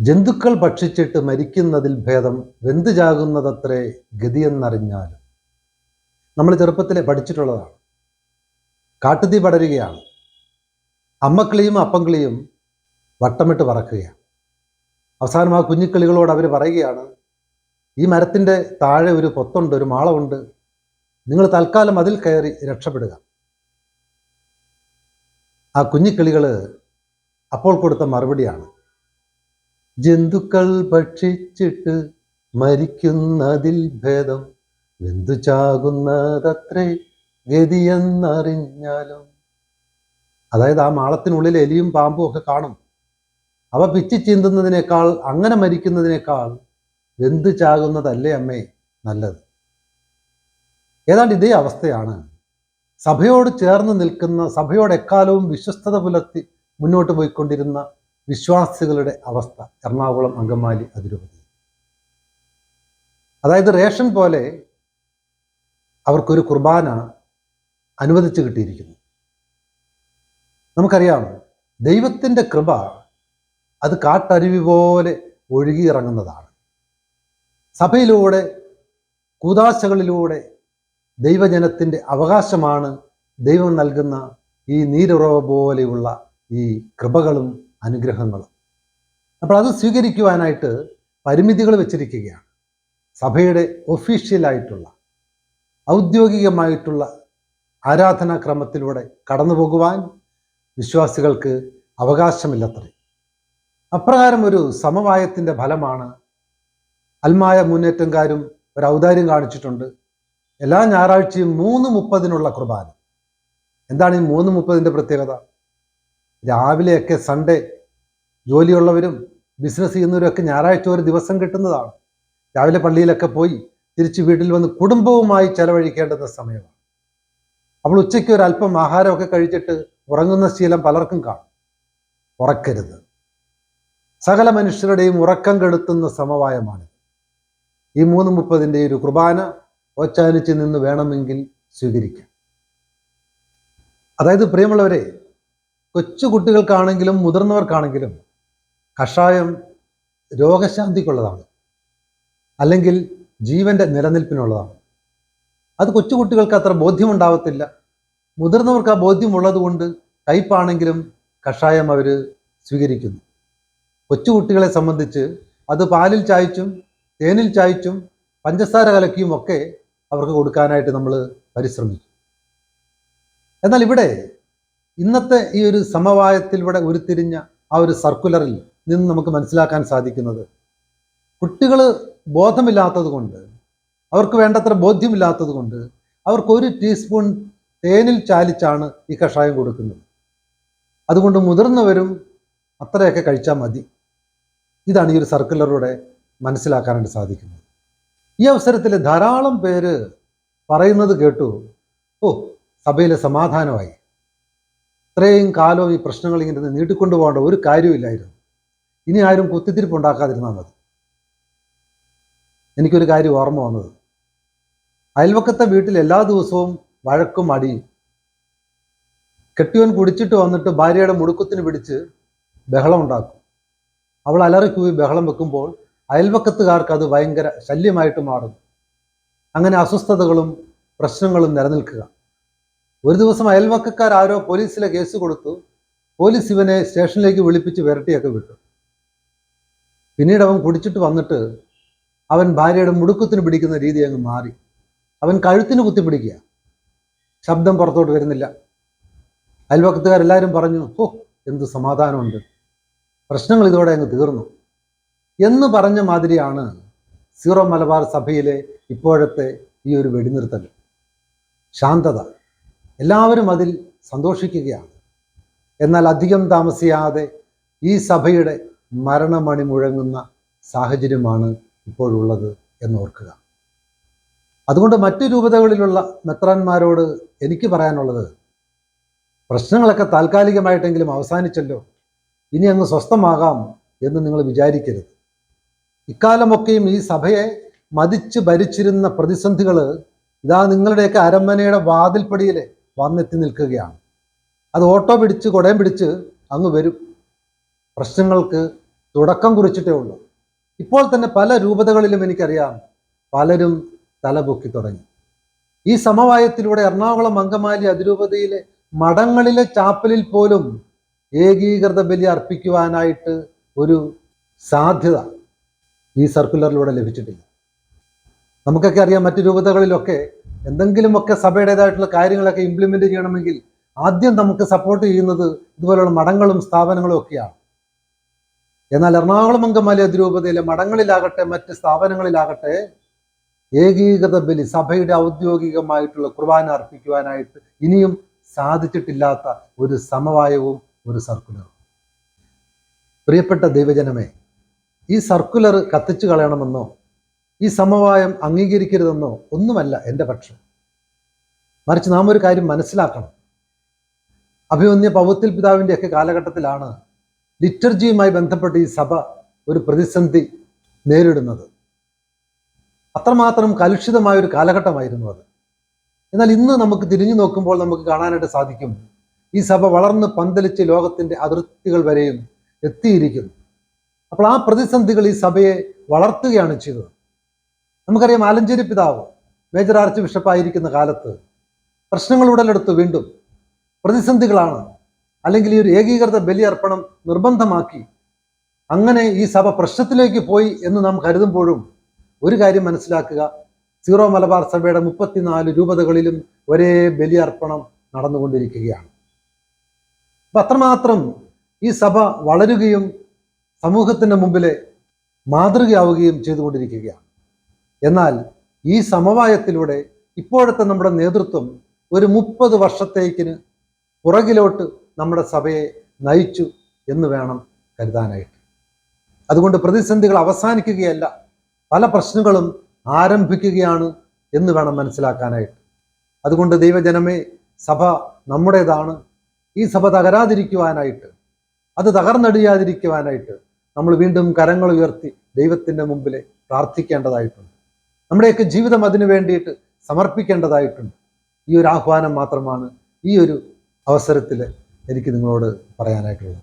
ജന്തുക്കൾ ഭക്ഷിച്ചിട്ട് മരിക്കുന്നതിൽ ഭേദം വെന്തു ചാകുന്നതത്രേ ഗതിയെന്നറിഞ്ഞാലും. നമ്മൾ ചെറുപ്പത്തിൽ പഠിച്ചിട്ടുള്ളതാണ്. കാട്ടുതീ പടരുകയാണ്. അമ്മക്കിളിയും അപ്പങ്കിളിയും വട്ടമിട്ട് പറക്കുകയാണ്. അവസാനം ആ കുഞ്ഞിക്കിളികളോട് അവർ പറയുകയാണ് ഈ മരത്തിന്റെ താഴെ ഒരു പൊത്തുണ്ട് ഒരു മാളമുണ്ട്. നിങ്ങൾ തൽക്കാലം അതിൽ കയറി രക്ഷപ്പെടുക. ആ കുഞ്ഞിക്കിളികൾ അപ്പോൾ കൊടുത്ത മറുപടിയാണ് ജന്തുക്കൾ ഭക്ഷിച്ചിട്ട് മരിക്കുന്നതിൽ ഭേദം. വെന്തു ചാകുന്നതത്രേ ഗതിയെന്നറിഞ്ഞാലും. അതായത് ആ മാളത്തിനുള്ളിൽ എലിയും പാമ്പും ഒക്കെ കാണും. അവ പിച്ചി ചീന്തുന്നതിനേക്കാൾ അങ്ങനെ മരിക്കുന്നതിനേക്കാൾ വെന്തു ചാകുന്നതല്ലേ അമ്മേ നല്ലത്? ഏതാണ്ട് ഇതേ അവസ്ഥയാണ്. സഭയോട് ചേർന്ന് നിൽക്കുന്ന സഭയോട് എക്കാലവും വിശ്വസ്തത പുലർത്തി മുന്നോട്ട് പോയിക്കൊണ്ടിരുന്ന വിശ്വാസികളുടെ അവസ്ഥ. എറണാകുളം അങ്കമാലി അതിരൂപതി അതായത് റേഷൻ പോലെ അവർക്കൊരു കുർബാന അനുവദിച്ചു കിട്ടിയിരിക്കുന്നു. നമുക്കറിയാം ദൈവത്തിന്റെ കൃപ അത് കാട്ടരുവി പോലെ ഒഴുകിയിറങ്ങുന്നതാണ്. സഭയിലൂടെ കൂതാശകളിലൂടെ ദൈവജനത്തിന്റെ അവകാശമാണ് ദൈവം നൽകുന്ന ഈ നീരുറവ പോലെയുള്ള ഈ കൃപകളും അനുഗ്രഹങ്ങളും. അപ്പോൾ അത് സ്വീകരിക്കുവാനായിട്ട് പരിമിതികൾ വെച്ചിരിക്കുകയാണ്. സഭയുടെ ഒഫീഷ്യലായിട്ടുള്ള ഔദ്യോഗികമായിട്ടുള്ള ആരാധനാക്രമത്തിലൂടെ കടന്നു പോകുവാൻ വിശ്വാസികൾക്ക് അവകാശമില്ലത്രേ. അപ്രകാരം ഒരു സമവായത്തിന്റെ ഫലമാണ് അൽമായ മുന്നേറ്റംകാരും ഒരു ഔദാര്യം കാണിച്ചിട്ടുണ്ട്. എല്ലാ ഞായറാഴ്ചയും മൂന്ന് മുപ്പതിനുള്ള കുർബാന. എന്താണ് ഈ മൂന്ന് മുപ്പതിന്റെ പ്രത്യേകത? രാവിലെയൊക്കെ സൺഡേ ജോലിയുള്ളവരും ബിസിനസ് ചെയ്യുന്നവരൊക്കെ ഞായറാഴ്ച ഒരു ദിവസം കിട്ടുന്നതാണ്. രാവിലെ പള്ളിയിലൊക്കെ പോയി തിരിച്ച് വീട്ടിൽ വന്ന് കുടുംബവുമായി ചെലവഴിക്കേണ്ടുന്ന സമയമാണ്. അപ്പോൾ ഉച്ചയ്ക്ക് ഒരു അല്പം ആഹാരമൊക്കെ കഴിച്ചിട്ട് ഉറങ്ങുന്ന ശീലം പലർക്കും കാണും. ഉറക്കരുത്. സകല മനുഷ്യരുടെയും ഉറക്കം കെടുത്തുന്ന സമവായമാണ് ഈ മൂന്ന് മുപ്പതിന്റെ ഒരു കുർബാന ഓച്ചാനിച്ച് നിന്ന് വേണമെങ്കിൽ സ്വീകരിക്കാം. അതായത് പ്രിയമുള്ളവരെ കൊച്ചു കുട്ടികൾക്കാണെങ്കിലും മുതിർന്നവർക്കാണെങ്കിലും കഷായം രോഗശാന്തിക്കുള്ളതാണ്. അല്ലെങ്കിൽ ജീവന്റെ നിലനിൽപ്പിനുള്ളതാണ്. അത് കൊച്ചുകുട്ടികൾക്ക് അത്ര ബോധ്യമുണ്ടാവത്തില്ല. മുതിർന്നവർക്ക് ആ ബോധ്യമുള്ളത് കൊണ്ട് കയ്പാണെങ്കിലും കഷായം അവർ സ്വീകരിക്കുന്നു. കൊച്ചുകുട്ടികളെ സംബന്ധിച്ച് അത് പാലിൽ ചായച്ചും തേനിൽ ചായച്ചും പഞ്ചസാര കലക്കിയും ഒക്കെ അവർക്ക് കൊടുക്കാനായിട്ട് നമ്മൾ പരിശ്രമിക്കും. എന്നാൽ ഇവിടെ ഇന്നത്തെ ഈ ഒരു സമവായത്തിലൂടെ ഉരുത്തിരിഞ്ഞ ആ ഒരു സർക്കുലറിൽ നിന്ന് നമുക്ക് മനസ്സിലാക്കാൻ സാധിക്കുന്നത് കുട്ടികൾ ബോധമില്ലാത്തത് കൊണ്ട് അവർക്ക് വേണ്ടത്ര ബോധ്യമില്ലാത്തത് കൊണ്ട് അവർക്ക് ഒരു ടീസ്പൂൺ തേനിൽ ചാലിച്ചാണ് ഈ കഷായം കൊടുക്കുന്നത്. അതുകൊണ്ട് മുതിർന്നവരും അത്രയൊക്കെ കഴിച്ചാൽ മതി. ഇതാണ് ഈ ഒരു സർക്കുലറിലൂടെ മനസ്സിലാക്കാനായിട്ട് സാധിക്കുന്നത്. ഈ അവസരത്തിൽ ധാരാളം പേര് പറയുന്നത് കേട്ടു ഓ സഭയിലെ സമാധാനമായി. ഇത്രയും കാലവും ഈ പ്രശ്നങ്ങൾ ഇങ്ങനെ നീട്ടിക്കൊണ്ടു പോകേണ്ട ഒരു കാര്യമില്ലായിരുന്നു ഇനി ആരും കുത്തിത്തിരിപ്പ് ഉണ്ടാക്കാതിരുന്നാൽ മതി. എനിക്കൊരു കാര്യം ഓർമ്മ വന്നത്. അയൽവക്കത്തെ വീട്ടിൽ എല്ലാ ദിവസവും വഴക്കും അടിയും. കെട്ടിയോൻ കുടിച്ചിട്ട് വന്നിട്ട് ഭാര്യയുടെ മുടുക്കത്തിന് പിടിച്ച് ബഹളം ഉണ്ടാക്കും. അവൾ അലറിക്കൂവി ബഹളം വെക്കുമ്പോൾ അയൽവക്കത്തുകാർക്ക് അത് ഭയങ്കര ശല്യമായിട്ട് മാറും അങ്ങനെ അസ്വസ്ഥതകളും പ്രശ്നങ്ങളും നിലനിൽക്കുക. ഒരു ദിവസം അയൽവക്കക്കാർ ആരോ പോലീസിലെ കേസ് കൊടുത്തു. പോലീസ് ഇവനെ സ്റ്റേഷനിലേക്ക് വിളിപ്പിച്ച് വിരട്ടിയൊക്കെ വിട്ടു. പിന്നീട് അവൻ കുടിച്ചിട്ട് വന്നിട്ട് അവൻ ഭാര്യയുടെ മുടുക്കത്തിന് പിടിക്കുന്ന രീതി അങ്ങ് മാറി. അവൻ കഴുത്തിന് കുത്തി പിടിക്കുക. ശബ്ദം പുറത്തോട്ട് വരുന്നില്ല. അയൽവക്കത്തുകാരെല്ലാവരും പറഞ്ഞു ഹോ എന്ത് സമാധാനമുണ്ട്. പ്രശ്നങ്ങൾ ഇതോടെ അങ്ങ് തീർന്നു. എന്ന് പറഞ്ഞ മാതിരിയാണ് സീറോ മലബാർ സഭയിലെ ഇപ്പോഴത്തെ ഈ ഒരു വെടിനിർത്തൽ. ശാന്തത. എല്ലാവരും അതിൽ സന്തോഷിക്കുകയാണ്. എന്നാൽ അധികം താമസിയാതെ ഈ സഭയുടെ മരണമണി മുഴങ്ങുന്ന സാഹചര്യമാണ് ഇപ്പോഴുള്ളത് എന്നോർക്കുക. അതുകൊണ്ട് മറ്റു രൂപതകളിലുള്ള മെത്രാന്മാരോട് എനിക്ക് പറയാനുള്ളത് പ്രശ്നങ്ങളൊക്കെ താൽക്കാലികമായിട്ടെങ്കിലും അവസാനിച്ചല്ലോ ഇനി അങ്ങ് സ്വസ്ഥമാകാം എന്ന് നിങ്ങൾ വിചാരിക്കരുത്. ഇക്കാലമൊക്കെയും ഈ സഭയെ മതിച്ച് ഭരിച്ചിരുന്ന പ്രതിസന്ധികൾ ഇതാ നിങ്ങളുടെയൊക്കെ അരമനയുടെ വാതിൽപ്പടിയിൽ വന്നെത്തി നിൽക്കുകയാണ്. അത് ഓട്ടോ പിടിച്ച് കുടയം പിടിച്ച് അങ്ങ് വരും. പ്രശ്നങ്ങൾക്ക് തുടക്കം കുറിച്ചിട്ടേ ഉള്ളൂ. ഇപ്പോൾ തന്നെ പല രൂപതകളിലും എനിക്കറിയാം പലരും തലപൊക്കി തുടങ്ങി. ഈ സമവായത്തിലൂടെ എറണാകുളം അങ്കമാലി അതിരൂപതയിലെ മഠങ്ങളിലെ ചാപ്പലിൽ പോലും ഏകീകൃത ബലി അർപ്പിക്കുവാനായിട്ട് ഒരു സാധ്യത ഈ സർക്കുലറിലൂടെ ലഭിച്ചിട്ടില്ല. നമുക്കൊക്കെ അറിയാം മറ്റു രൂപതകളിലൊക്കെ എന്തെങ്കിലുമൊക്കെ സഭയുടേതായിട്ടുള്ള കാര്യങ്ങളൊക്കെ ഇംപ്ലിമെന്റ് ചെയ്യണമെങ്കിൽ ആദ്യം നമുക്ക് സപ്പോർട്ട് ചെയ്യുന്നത് ഇതുപോലുള്ള മഠങ്ങളും സ്ഥാപനങ്ങളും ഒക്കെയാണ്. എന്നാൽ എറണാകുളം അങ്കമാലി അതിരൂപതയിലെ മഠങ്ങളിലാകട്ടെ മറ്റ് സ്ഥാപനങ്ങളിലാകട്ടെ ഏകീകൃത ബലി സഭയുടെ ഔദ്യോഗികമായിട്ടുള്ള കുർബാന അർപ്പിക്കുവാനായിട്ട് ഇനിയും സാധിച്ചിട്ടില്ലാത്ത ഒരു സമവായവും ഒരു സർക്കുലറും പ്രിയപ്പെട്ട ദൈവജനമേ ഈ സർക്കുലർ കത്തിച്ചു കളയണമെന്നോ ഈ സമവായം അംഗീകരിക്കരുതെന്നോ ഒന്നുമല്ല എന്റെ പക്ഷം. മറിച്ച് നാം ഒരു കാര്യം മനസ്സിലാക്കണം. അഭിമന്യ പൗത്തിൽ പിതാവിന്റെയൊക്കെ കാലഘട്ടത്തിലാണ് ലിറ്റർജിയുമായി ബന്ധപ്പെട്ട് ഈ സഭ ഒരു പ്രതിസന്ധി നേരിടുന്നത്. അത്രമാത്രം കലുഷിതമായ ഒരു കാലഘട്ടമായിരുന്നു അത്. എന്നാൽ ഇന്ന് നമുക്ക് തിരിഞ്ഞു നോക്കുമ്പോൾ നമുക്ക് കാണാനായിട്ട് സാധിക്കും ഈ സഭ വളർന്ന് പന്തലിച്ച് ലോകത്തിന്റെ അതിർത്തികൾ വരെയും എത്തിയിരിക്കുന്നു. അപ്പോൾ ആ പ്രതിസന്ധികൾ ഈ സഭയെ വളർത്തുകയാണ് ചെയ്തത്. നമുക്കറിയാം ആലഞ്ചേരി പിതാവ് മേജർ ആർച്ച് ബിഷപ്പായിരിക്കുന്ന കാലത്ത് പ്രശ്നങ്ങൾ ഉടലെടുത്ത് വീണ്ടും പ്രതിസന്ധികളാണ്. അല്ലെങ്കിൽ ഈ ഒരു ഏകീകൃത ബലിയർപ്പണം നിർബന്ധമാക്കി അങ്ങനെ ഈ സഭ പ്രശ്നത്തിലേക്ക് പോയി എന്ന് നാം കരുതുമ്പോഴും ഒരു കാര്യം മനസ്സിലാക്കുക. സീറോ മലബാർ സഭയുടെ മുപ്പത്തിനാല് രൂപതകളിലും ഒരേ ബലിയർപ്പണം നടന്നുകൊണ്ടിരിക്കുകയാണ്. അപ്പൊ അത്രമാത്രം ഈ സഭ വളരുകയും സമൂഹത്തിന്റെ മുമ്പിലെ മാതൃകയാവുകയും ചെയ്തുകൊണ്ടിരിക്കുകയാണ്. എന്നാൽ ഈ സമവായത്തിലൂടെ ഇപ്പോഴത്തെ നമ്മുടെ നേതൃത്വം ഒരു മുപ്പത് വർഷത്തേക്കിന് പുറകിലോട്ട് നമ്മുടെ സഭയെ നയിച്ചു എന്ന് വേണം കരുതാനായിട്ട്. അതുകൊണ്ട് പ്രതിസന്ധികൾ അവസാനിക്കുകയല്ല പല പ്രശ്നങ്ങളും ആരംഭിക്കുകയാണ് എന്ന് വേണം മനസ്സിലാക്കാനായിട്ട്. അതുകൊണ്ട് ദൈവജനമേ സഭ നമ്മുടേതാണ്. ഈ സഭ തകരാതിരിക്കുവാനായിട്ട് അത് തകർന്നടിയാതിരിക്കുവാനായിട്ട് നമ്മൾ വീണ്ടും കരങ്ങൾ ഉയർത്തി ദൈവത്തിന്റെ മുമ്പിൽ പ്രാർത്ഥിക്കേണ്ടതായിട്ടുണ്ട്. നമ്മുടെയൊക്കെ ജീവിതം അതിനു വേണ്ടിയിട്ട് സമർപ്പിക്കേണ്ടതായിട്ടുണ്ട്. ഈ ഒരു ആഹ്വാനം മാത്രമാണ് ഈ ഒരു അവസരത്തിൽ എനിക്ക് നിങ്ങളോട് പറയാനായിട്ടുള്ളത്.